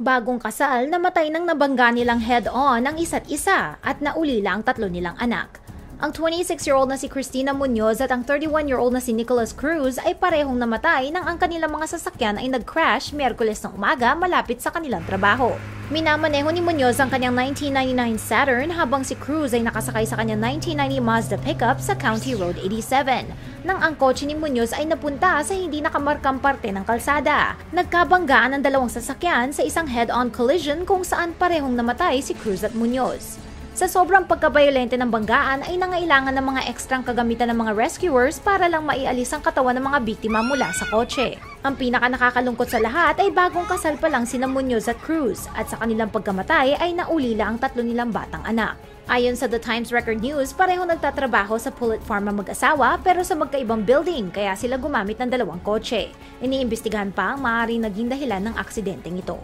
Bagong kasal, namatay nang nabangga nilang head-on ang isa't isa at naulila ang tatlo nilang anak. Ang 26-year-old na si Christina Munoz at ang 31-year-old na si Nicholas Cruz ay parehong namatay nang ang kanilang mga sasakyan ay nag-crash Miyerkules ng umaga malapit sa kanilang trabaho. Minamaneho ni Munoz ang kanyang 1999 Saturn habang si Cruz ay nakasakay sa kanyang 1990 Mazda pickup sa County Road 87 nang ang kotse ni Munoz ay napunta sa hindi nakamarkang parte ng kalsada. Nagkabanggaan ang dalawang sasakyan sa isang head-on collision kung saan parehong namatay si Cruz at Munoz. Sa sobrang pagkabayolente ng banggaan ay nangailangan ng mga ekstrang kagamitan ng mga rescuers para lang maialis ang katawan ng mga biktima mula sa kotse. Ang pinaka nakakalungkot sa lahat ay bagong kasal pa lang sina Munoz at Cruz at sa kanilang pagkamatay ay naulila ang tatlo nilang batang anak. Ayon sa The Times Record News, pareho nagtatrabaho sa Pullet Farm ang mag-asawa pero sa magkaibang building kaya sila gumamit ng dalawang kotse. Iniimbestigahan pa ang maaaring naging dahilan ng aksidenteng ito.